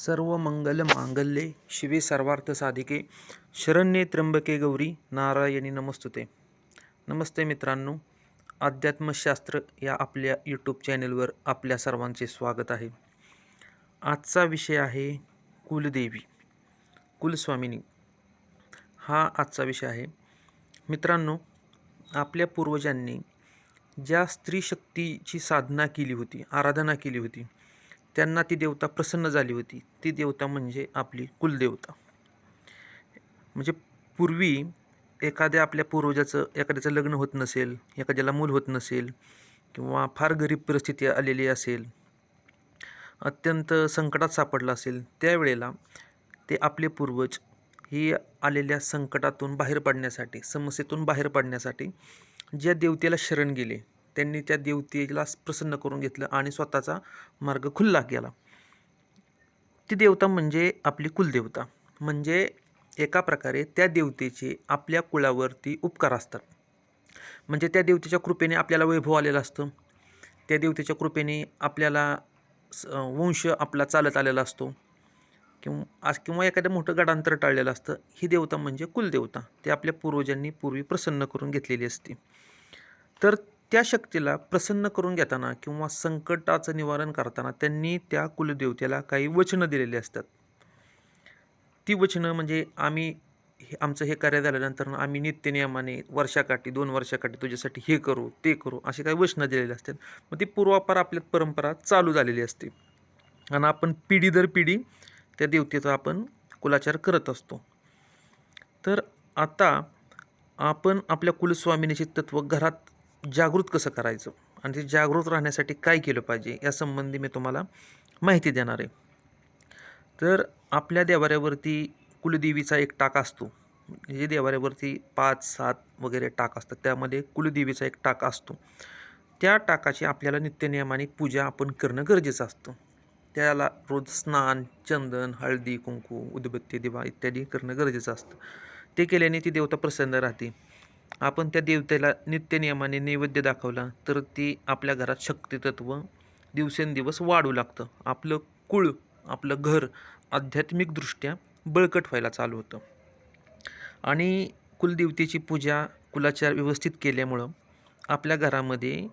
सर्व मंगल मांगल्ये शिवे सर्वार्थ साधिके. शरण्ये त्र्यंबके गौरी नारायणी नमस्तुते. नमस्ते मित्रांनो. अध्यात्मशास्त्र या आपल्या यूट्यूब चॅनेलवर आपल्या सर्वांचे स्वागत आहे. आजचा विषय आहे कुलदेवी कुलस्वामिनी. हा आजचा विषय आहे. मित्रांनो आपल्या पूर्वजांनी ज्या स्त्रीशक्तीची साधना केली होती आराधना केली होती त्यांना ती देवता प्रसन्न झाली होती. ती देवता म्हणजे आपली कुलदेवता. म्हणजे पूर्वी एखाद्या आपल्या पूर्वजाचं एखाद्याचं लग्न होत नसेल एखाद्याला मूल होत नसेल किंवा फार गरीब परिस्थिती आलेली असेल अत्यंत संकटात सापडला असेल त्यावेळेला ते आपले पूर्वज ही आलेल्या संकटातून बाहेर पडण्यासाठी समस्येतून बाहेर पडण्यासाठी ज्या देवतेला शरण गेले त्यांनी त्या देवतेला प्रसन्न करून घेतलं आणि स्वतःचा मार्ग खुल्ला केला. ती देवता म्हणजे आपली कुलदेवता. म्हणजे एका प्रकारे त्या देवतेचे आपल्या कुळावरती उपकार असतात. म्हणजे त्या देवतेच्या कृपेने आपल्याला वैभव आलेलं असतं. त्या देवतेच्या कृपेने आपल्याला स- वंश आपला चालत आलेला असतो. किंवा आज किंवा एखादं मोठं गडांतर टाळलेलं असतं. ही देवता म्हणजे कुलदेवता. ते आपल्या पूर्वजांनी पूर्वी प्रसन्न करून घेतलेली असते. तर त्या शक्तीला प्रसन्न करून घेताना किंवा संकटाचं निवारण करताना त्यांनी त्या कुलदेवतेला काही वचनं दिलेली असतात. ती वचनं म्हणजे आम्ही हे आमचं हे कार्य झाल्यानंतर आम्ही नित्यनियमाने वर्षाकाठी दोन वर्षाकाठी तुझ्यासाठी हे करू ते करू असे काही वचनं दिलेली असतात. मग ती पूर्वापार आपल्यात परंपरा चालू झालेली असते. आणि आपण पिढी दर पिढी त्या देवतेचा आपण कुलाचार करत असतो. तर आता आपण आपल्या कुलस्वामिनीचे तत्त्व घरात जागृत कसं करायचं? आणि ते जागृत राहण्यासाठी काय केलं पाहिजे? यासंबंधी मी तुम्हाला माहिती देणार आहे. तर आपल्या देवाऱ्यावरती कुलदेवीचा एक टाक असतो. म्हणजे देवाऱ्यावरती पाच सात वगैरे टाक असतात. त्यामध्ये कुलदेवीचा एक टाक असतो. त्या टाकाची आपल्याला नित्यनियमाने पूजा आपण करणं गरजेचं असतं. त्याला रोज स्नान चंदन हळदी कुंकू उदबत्ती दिवा इत्यादी करणं गरजेचं असतं. ते केल्याने ती देवता प्रसन्न राहते. आपण त्या देवतेला नित्यनियमाने नैवेद्य दाखवला तर ती आपल्या घरात शक्तितत्व दिवसेंदिवस वाढू लागतं. आपलं कुळ आपलं घर आध्यात्मिकदृष्ट्या बळकट व्हायला चालू होतं. आणि कुलदेवतेची पूजा कुलाचार व्यवस्थित केल्यामुळं आपल्या घरामध्ये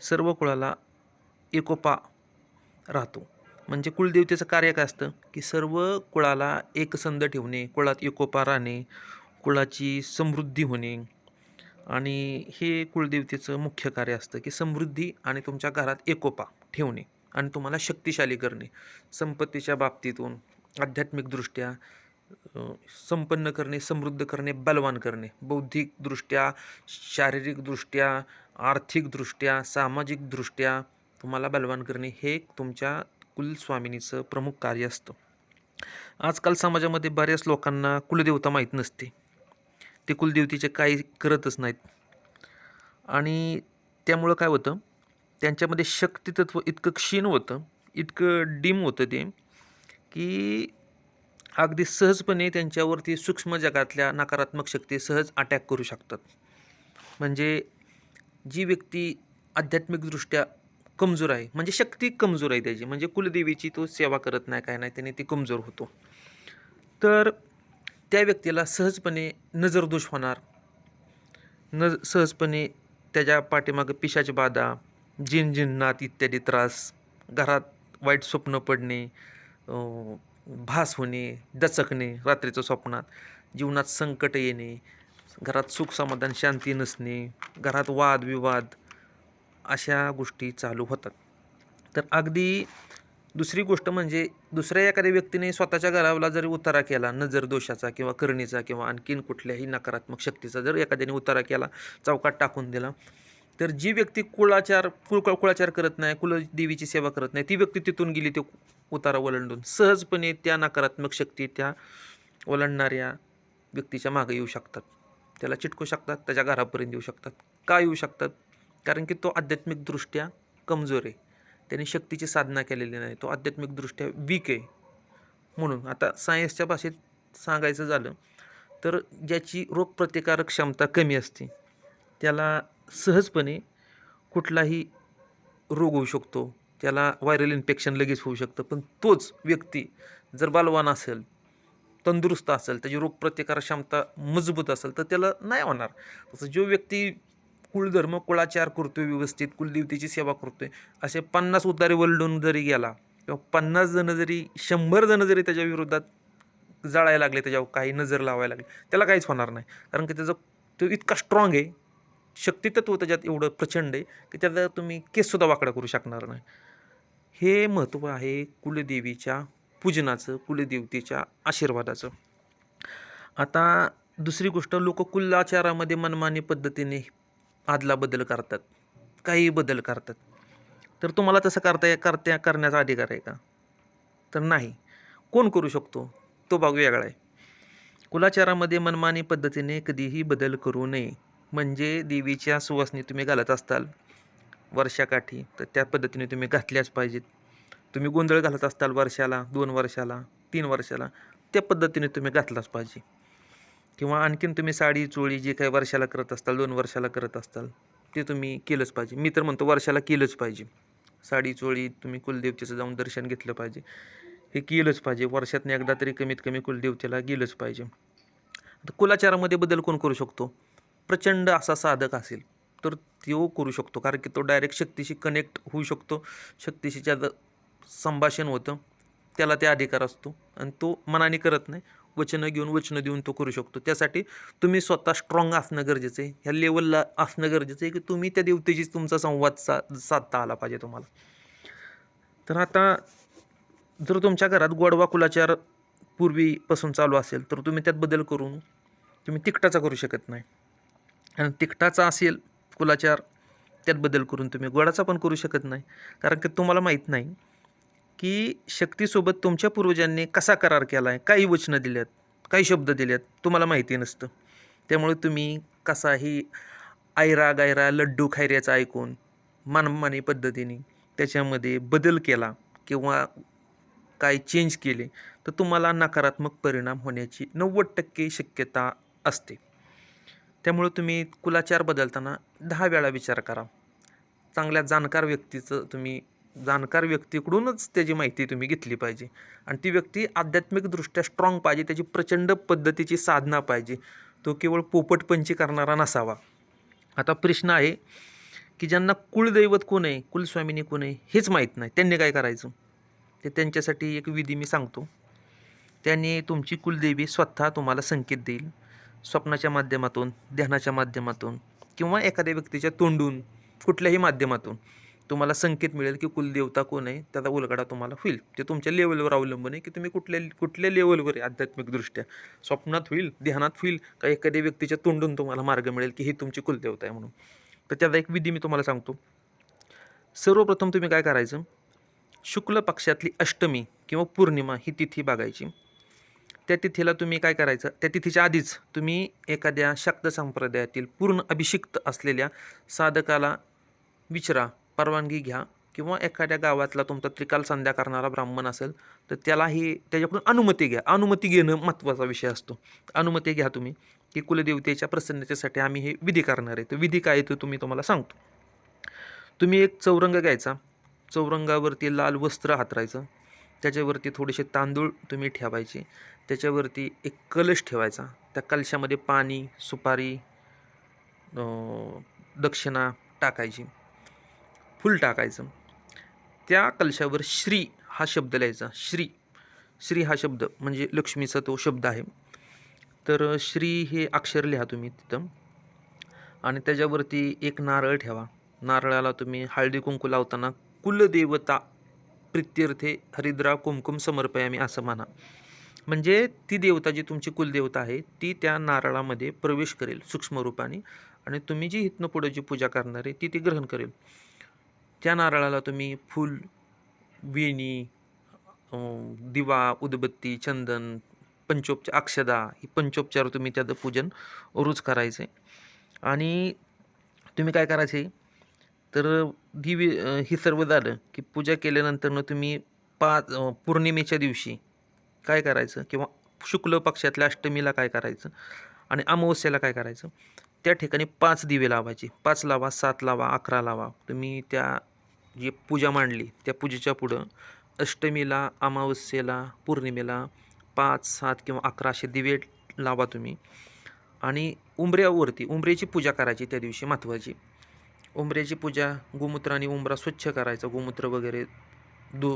सर्व कुळाला एकोपा राहतो. म्हणजे कुलदेवतेचं कार्य काय असतं? की सर्व कुळाला एकसंध ठेवणे कुळात एकोपा राहणे कुळाची समृद्धी होणे आणि हे कुलदेवतेचं मुख्य कार्य असतं की समृद्धी आणि तुमच्या घरात एकोपा ठेवणे आणि तुम्हाला शक्तिशाली करणे. संपत्तीच्या बाबतीतून आध्यात्मिकदृष्ट्या संपन्न करणे समृद्ध करणे बलवान करणे. बौद्धिकदृष्ट्या शारीरिकदृष्ट्या आर्थिकदृष्ट्या सामाजिकदृष्ट्या तुम्हाला बलवान करणे हे तुमच्या कुलस्वामिनीचं प्रमुख कार्य असतं. आजकाल समाजामध्ये बऱ्याच लोकांना कुलदेवता माहीत नसते. ते कुलदेवतेचे काही करतच नाहीत. आणि त्यामुळं काय होतं? त्यांच्यामध्ये शक्तितत्व इतकं क्षीण होतं इतकं डिम होतं ते की अगदी सहजपणे त्यांच्यावरती सूक्ष्म जगातल्या नकारात्मक शक्ती सहज अटॅक करू शकतात. म्हणजे जी व्यक्ती आध्यात्मिकदृष्ट्या कमजोर आहे म्हणजे शक्ती कमजोर आहे त्याची म्हणजे कुलदेवीची तो सेवा करत नाही काय नाही त्याने ती कमजोर होतो. तर त्या व्यक्तीला सहजपणे नजरदोष होणार. न सहजपणे त्याच्या पाठीमागं पिशाची बाधा जिनजिन्नात इत्यादी त्रास घरात वाईट स्वप्न पडणे भास होणे दचकणे रात्रीच्या स्वप्नात जीवनात संकट येणे घरात सुख समाधान शांती नसणे घरात वादविवाद अशा गोष्टी चालू होतात. तर अगदी दुसरी गोष्ट म्हणजे दुसऱ्या एखाद्या व्यक्तीने स्वतःच्या घराला जरी उतारा केला नजर दोषाचा किंवा करणीचा किंवा आणखीन कुठल्याही नकारात्मक शक्तीचा जर एखाद्याने उतारा केला चौकात टाकून दिला तर जी व्यक्ती कुळाचार कुळ कुळाचार करत नाही कुलदेवीची सेवा करत नाही ती व्यक्ती तिथून गेली ते उतारा ओलांडून सहजपणे त्या नकारात्मक शक्ती त्या ओलांडणाऱ्या व्यक्तीच्या मागे येऊ शकतात. त्याला चिटकू शकतात त्याच्या घरापर्यंत येऊ शकतात. का येऊ शकतात? कारण की तो आध्यात्मिकदृष्ट्या कमजोर आहे. त्याने शक्तीची साधना केलेली नाही. तो आध्यात्मिकदृष्ट्या वीक आहे. म्हणून आता सायन्सच्या भाषेत सांगायचं झालं तर ज्याची रोगप्रतिकारक क्षमता कमी असते त्याला सहजपणे कुठलाही रोग होऊ शकतो. त्याला व्हायरल इन्फेक्शन लगेच होऊ शकतं. पण तोच व्यक्ती जर बालवान असेल तंदुरुस्त असेल त्याची रोगप्रतिकार क्षमता मजबूत असेल तर त्याला नाही होणार. तसं जो व्यक्ती कुलधर्म कुळाचार करतोय व्यवस्थित कुलदेवतेची सेवा करतोय. असे पन्नास उतारे वलडून जरी गेला किंवा पन्नास जणं जरी शंभर जणं जरी त्याच्या विरोधात जाळायला लागले त्याच्यावर काही नजर लावायला लागले त्याला काहीच होणार नाही. कारण की त्याचं तो इतका स्ट्रॉंग आहे शक्तितत्व त्याच्यात एवढं प्रचंड आहे की त्याचा तुम्ही केससुद्धा वाकडा करू शकणार नाही. हे महत्त्व आहे कुलदेवीच्या पूजनाचं कुलदेवतेच्या आशीर्वादाचं. आता दुसरी गोष्ट लोक कुलाचारामध्ये मनमानी पद्धतीने आदला बदल करतात. काही बदल करतात. तर तुम्हाला तसं करता करत्या करण्याचा अधिकार आहे का? तर नाही. कोण करू शकतो? तो भाग वेगळा आहे. कुलाचारामध्ये मनमानी पद्धतीने कधीही बदल करू नये. म्हणजे देवीच्या सुवासनी तुम्ही घालत असताल वर्षाकाठी तर त्या पद्धतीने तुम्ही घातल्याच पाहिजेत. तुम्ही गोंधळ घालत असताल वर्षाला दोन वर्षाला तीन वर्षाला त्या पद्धतीने तुम्ही घातलाच पाहिजे. किंवा आणखीन तुम्ही साडी चोळी जे काही वर्षाला करत असताल दोन वर्षाला करत असताल ते तुम्ही केलंच पाहिजे. मी तर म्हणतो वर्षाला केलंच पाहिजे. साडी चोळी तुम्ही कुलदेवतेचं जाऊन दर्शन घेतलं पाहिजे. हे केलंच पाहिजे. वर्षातनं एकदा तरी कमीत कमी कुलदेवतेला गेलंच पाहिजे. आता कुलाचारामध्ये बदल कोण करू शकतो? प्रचंड असा साधक असेल तर तो करू शकतो. कारण की तो डायरेक्ट शक्तीशी कनेक्ट होऊ शकतो. शक्तीशी ज्याचं संभाषण होतं त्याला ते अधिकार असतो. आणि तो मनाने करत नाही. वचनं घेऊन वचनं देऊन तो करू शकतो. त्यासाठी तुम्ही स्वतः स्ट्रॉंग असणं गरजेचं आहे. ह्या लेवलला असणं गरजेचं आहे की तुम्ही त्या देवतेशी तुमचा संवाद सा साधता आला पाहिजे तुम्हाला. तर आता जर तुमच्या घरात गोडवा कुलाचार पूर्वीपासून चालू असेल तर तुम्ही त्यात बदल करून तुम्ही तिखटाचा करू शकत नाही. आणि तिखटाचा असेल कुलाचार त्यात बदल करून तुम्ही गोडाचा पण करू शकत नाही. कारण की तुम्हाला माहीत नाही की शक्तीसोबत तुमच्या पूर्वजांनी कसा करार केला आहे काही वचनं दिल्यात? काही शब्द दिल्यात? तुम्हाला माहिती नसतं. त्यामुळे तुम्ही कसाही आयरा गायरा लड्डू खायऱ्याचा ऐकून मनमानी पद्धतीने त्याच्यामध्ये बदल केला किंवा काय चेंज केले तर तुम्हाला नकारात्मक परिणाम होण्याची नव्वद टक्के शक्यता असते. त्यामुळे तुम्ही कुलाचार बदलताना दहा वेळा विचार करा. चांगल्या जाणकार व्यक्तीचं तुम्ही जाणकार व्यक्तीकडूनच त्याची माहिती तुम्ही घेतली पाहिजे. आणि ती व्यक्ती आध्यात्मिकदृष्ट्या स्ट्रॉंग पाहिजे त्याची प्रचंड पद्धतीची साधना पाहिजे. तो केवळ पोपटपंची करणारा नसावा. आता प्रश्न आहे की ज्यांना कुलदैवत कोण आहे कुलस्वामिनी कोण आहे हेच माहीत नाही. त्यांनी काय करायचं? ते त्यांच्यासाठी एक विधी मी सांगतो. त्यांनी तुमची कुलदेवी स्वतः तुम्हाला संकेत देईल. स्वप्नाच्या माध्यमातून ध्यानाच्या माध्यमातून किंवा एखाद्या व्यक्तीच्या तोंडून कुठल्याही माध्यमातून. तुम्हाला संकेत मिळेल की कुलदेवता कोण आहे त्याचा उलगडा तुम्हाला होईल. ते तुमच्या लेवलवर अवलंबून आहे की तुम्ही कुठल्या कुठल्या लेवलवर आहे आध्यात्मिकदृष्ट्या? स्वप्नात होईल ध्यानात होईल का एखाद्या व्यक्तीच्या तोंडून तुम्हाला मार्ग मिळेल की ही तुमची कुलदेवता आहे म्हणून? तर त्याचा एक विधी मी तुम्हाला सांगतो. सर्वप्रथम तुम्ही काय करायचं? शुक्ल पक्षातली अष्टमी किंवा पौर्णिमा ही तिथी बघायची. त्या तिथीला तुम्ही काय करायचं? त्या तिथीच्या आधीच तुम्ही एखाद्या शक्त संप्रदायातील पूर्ण अभिषिक्त असलेल्या साधकाला विचारा. परवानगी घ्या. किंवा एखाद्या गावातला तुमचा त्रिकाल संध्या करणारा ब्राह्मण असेल तर त्यालाही त्याच्याकडून अनुमती घ्या. अनुमती घेणं महत्त्वाचा विषय असतो. अनुमती घ्या तुम्ही की कुलदेवतेच्या प्रसन्नतेसाठी आम्ही हे विधी करणार आहे. तर विधी काय तो तुम्ही तुम्हाला सांगतो. तुम्ही एक चौरंग घ्यायचा. चौरंगावरती लाल वस्त्र हातरायचं. त्याच्यावरती थोडेसे तांदूळ तुम्ही ठेवायचे. त्याच्यावरती एक कलश ठेवायचा. त्या कलशामध्ये पाणी सुपारी दक्षिणा टाकायची. फुल टाकायचं. त्या कलशावर श्री हा शब्द लिहायचा. श्री. श्री हा शब्द म्हणजे लक्ष्मीचा तो शब्द आहे. तर श्री हे अक्षर लिहा तुम्ही तिथं. आणि त्याच्यावरती एक नारळ ठेवा. नारळाला तुम्ही हळदी कुंकू लावताना कुलदेवता प्रित्यर्थे हरिद्रा कुमकुम समर्पयामी असं म्हणा. म्हणजे ती देवता जी तुमची कुलदेवता आहे ती त्या नारळामध्ये प्रवेश करेल सूक्ष्म रूपाने आणि तुम्ही जी इथनं पुढे जी पूजा करणार आहे ती ती ग्रहण करेल. त्या नारळाला तुम्ही फूल वेणी दिवा उदबत्ती चंदन पंचोपचार अक्षदा ही पंचोपचार तुम्ही त्याचं पूजन रोज करायचं. आहे आणि तुम्ही काय करायचे? तर दिवी ही सर्व झालं की पूजा केल्यानंतरनं तुम्ही पाच पौर्णिमेच्या दिवशी काय करायचं? किंवा शुक्ल पक्षातल्या अष्टमीला काय करायचं? आणि अमावस्याला काय करायचं? त्या ठिकाणी पाच दिवे लावायचे. पाच लावा सात लावा अकरा लावा. तुम्ही त्या जी पूजा मांडली त्या पूजेच्या पुढं अष्टमीला अमावस्येला पौर्णिमेला पाच सात किंवा अकरा असे दिवे लावा तुम्ही. आणि उंबऱ्यावरती उंबऱ्याची पूजा करायची त्या दिवशी महत्त्वाची. उंबऱ्याची पूजा गोमूत्र आणि उंबरा स्वच्छ करायचा. गोमूत्र वगैरे धु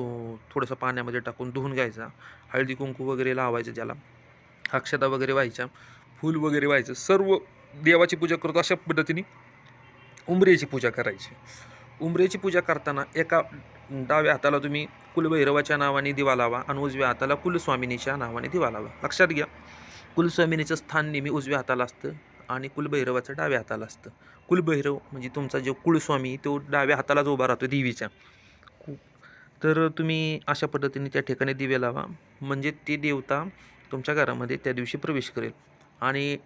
थोडंसं पाण्यामध्ये टाकून धुवून घ्यायचा. हळदी कुंकू वगैरे लावायचं ज्याला अक्षता वगैरे व्हायच्या. फूल वगैरे व्हायचं. सर्व देवाची पूजा करतो अशा पद्धतीने उमरेची पूजा करायची. उमरेची पूजा करताना एका डाव्या हाताला तुम्ही कुलभैरवाच्या नावाने दिवा लावा आणि उजव्या हाताला कुलस्वामिनीच्या नावाने दिवा लावा. लक्षात घ्या. कुलस्वामिनीचं स्थान नेहमी उजव्या हाताला असतं आणि कुलभैरवाचं डाव्या हाताला असतं. कुलभैरव म्हणजे तुमचा जो कुलस्वामी तो डाव्या हातालाच उभा राहतो देवीच्या तर तुम्ही अशा पद्धतीने त्या ठिकाणी दिवे लावा. म्हणजे ती देवता तुमच्या घरामध्ये त्या दिवशी प्रवेश करेल. आणि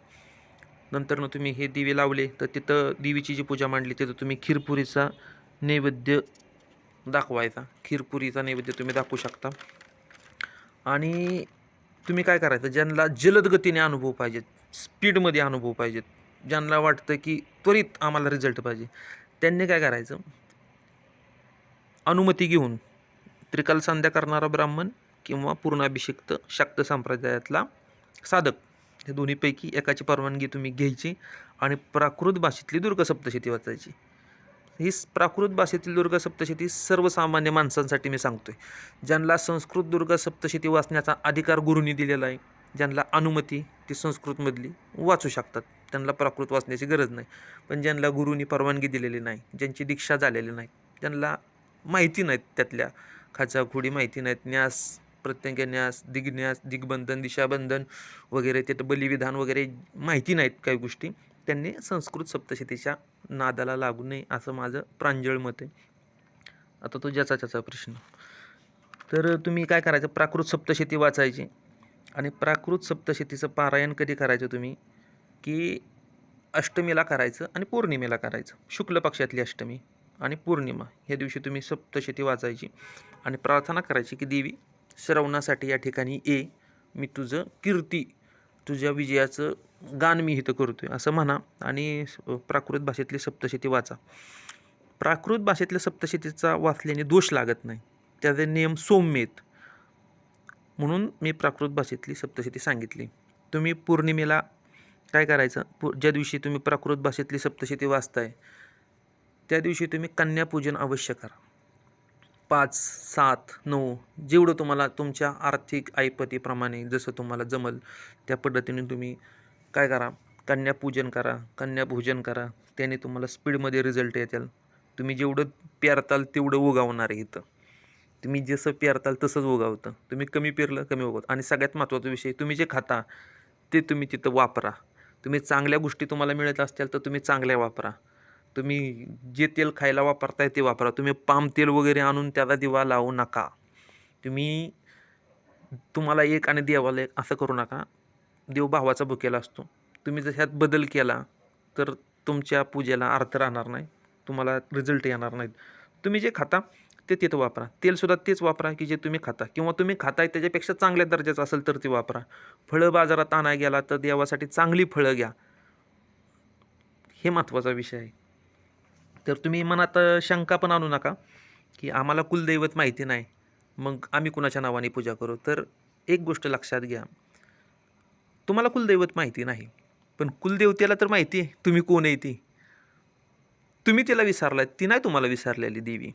नंतरनं तुम्ही हे दिवे लावले तर तिथं देवीची जी पूजा मांडली तिथं तुम्ही खीरपुरीचा नैवेद्य दाखवायचा. खीरपुरीचा नैवेद्य तुम्ही दाखवू शकता. आणि तुम्ही काय करायचं ज्यांना जलद गतीने अनुभव पाहिजेत स्पीडमध्ये अनुभव पाहिजेत ज्यांना वाटतं की त्वरित आम्हाला रिझल्ट पाहिजे त्यांनी काय करायचं अनुमती घेऊन त्रिकाल संध्या करणारा ब्राह्मण किंवा पूर्णाभिषिक्त शक्त संप्रदायातला साधक हे दोन्हीपैकी एकाची परवानगी तुम्ही घ्यायची आणि प्राकृत भाषेतली दुर्गसप्तशती वाचायची. ही प्राकृत भाषेतील दुर्गा सप्तशती सर्वसामान्य माणसांसाठी मी सांगतोय. ज्यांना संस्कृत दुर्गा सप्तशती वाचण्याचा अधिकार गुरुनी दिलेला आहे ज्यांना अनुमती ती संस्कृतमधली वाचू शकतात. त्यांना प्राकृत वाचण्याची गरज नाही. पण ज्यांना गुरुनी परवानगी दिलेली नाही ज्यांची दीक्षा झालेली नाही ज्यांना माहिती नाहीत त्यातल्या खाचाखोडी माहिती नाहीत न्यास प्रत्यंग न्यास दिग्न्यास दिग्बंधन दिशाबंधन वगैरे तिथं बलिविधान वगैरे माहिती नाहीत काही गोष्टी. त्यांनी संस्कृत सप्तशतीच्या नादाला लागू नये असं माझं प्रांजळ मत आहे. आता तो ज्याचा त्याचा प्रश्न. तर तुम्ही काय करायचं? प्राकृत सप्तशती वाचायची. आणि प्राकृत सप्तशतीचं पारायण कधी करायचं तुम्ही? की अष्टमीला करायचं आणि पौर्णिमेला करायचं. शुक्ल पक्षातली अष्टमी आणि पौर्णिमा. ह्या दिवशी तुम्ही सप्तशती वाचायची आणि प्रार्थना करायची की देवी श्रवणासाठी या ठिकाणी ए मी तुझं कीर्ती तुझ्या विजयाचं गान मी इथं करतोय असं म्हणा. आणि प्राकृत भाषेतली सप्तशती वाचा. प्राकृत भाषेतल्या सप्तशतीचा वाचल्याने दोष लागत नाही. त्याचे नियम सौम्य आहेत. म्हणून मी प्राकृत भाषेतली सप्तशती सांगितली. तुम्ही पौर्णिमेला काय करायचं? पु ज्या दिवशी तुम्ही प्राकृत भाषेतली सप्तशती वाचताय त्या दिवशी तुम्ही कन्यापूजन अवश्य करा. पाच सात नऊ जेवढं तुम्हाला तुमच्या आर्थिक ऐपतीप्रमाणे जसं तुम्हाला जमल त्या पद्धतीने तुम्ही काय करा? कन्यापूजन करा कन्याभोजन करा. त्याने तुम्हाला स्पीडमध्ये रिझल्ट येतील. तुम्ही जेवढं पेरताल तेवढं उगावणार आहे इथं. तुम्ही जसं पेरताल तसंच उगावतं. तुम्ही कमी पेरलं कमी उगवतं. आणि सगळ्यात महत्त्वाचा विषय तुम्ही जे खाता ते तुम्ही तिथं वापरा. तुम्ही चांगल्या गोष्टी तुम्हाला मिळत असतील तर तुम्ही चांगल्या वापरा. तुम्ही जे तेल खायला वापरताय ते वापरा. तुम्ही पाम तेल वगैरे आणून त्याला दिवा लावू नका. तुम्ही तुम्हाला एक आणि देवाला एक असं करू नका. देव भावाचा भुकेला असतो. तुम्ही जर ह्यात बदल केला तर तुमच्या पूजेला अर्थ राहणार नाही. तुम्हाला रिझल्ट येणार नाहीत. तुम्ही जे खाता ते तिथं वापरा. तेलसुद्धा तेच वापरा की जे तुम्ही खाता. किंवा तुम्ही खाताय त्याच्यापेक्षा चांगल्या दर्जाचं असेल तर ते वापरा. फळं बाजारात आणाय गेला तर देवासाठी चांगली फळं घ्या. हे महत्त्वाचा विषय आहे. तर तुम्ही मनात शंका पण आणू नका की आम्हाला कुलदैवत माहिती नाही. मग आम्ही कुणाच्या नावाने पूजा करू? तर एक गोष्ट लक्षात घ्या. तुम्हाला कुलदैवत माहिती नाही पण कुलदेवतेला तर माहिती आहे तुम्ही कोण आहे ती? तुम्ही तिला विसरलाय ती नाही तुम्हाला विसरलेली देवी.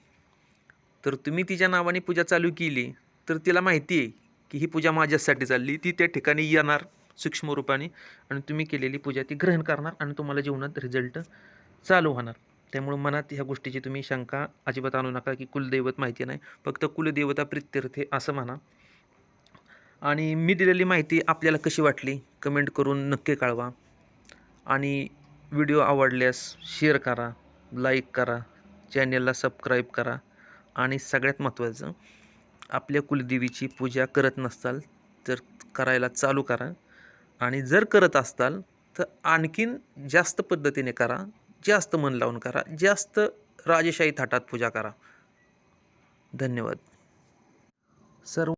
तर तुम्ही तिच्या नावाने पूजा चालू केली तर तिला माहिती आहे की ही पूजा माझ्यासाठी चालली ती त्या ठिकाणी येणार सूक्ष्म रूपाने आणि तुम्ही केलेली पूजा ती ग्रहण करणार आणि तुम्हाला जीवनात रिझल्ट चालू होणार. त्यामुळे मनात ह्या गोष्टीची तुम्ही शंका अजिबात आणू नका की कुलदैवत माहिती नाही. फक्त कुलदेवता प्रित्यर्थे असं म्हणा. आणि मी दिलेली माहिती आपल्याला कशी वाटली? कमेंट करून नक्की कळवा. आणि व्हिडिओ आवडल्यास शेअर करा लाईक करा चॅनलला सबस्क्राईब करा. आणि सगळ्यात महत्त्वाचं आपल्या कुलदेवीची पूजा करत नसताल तर करायला चालू करा. आणि जर करत असताल तर आणखीन जास्त पद्धतीने करा. जास्त मन लावून करा. जास्त राजेशाही थाटात पूजा करा. धन्यवाद. सर्व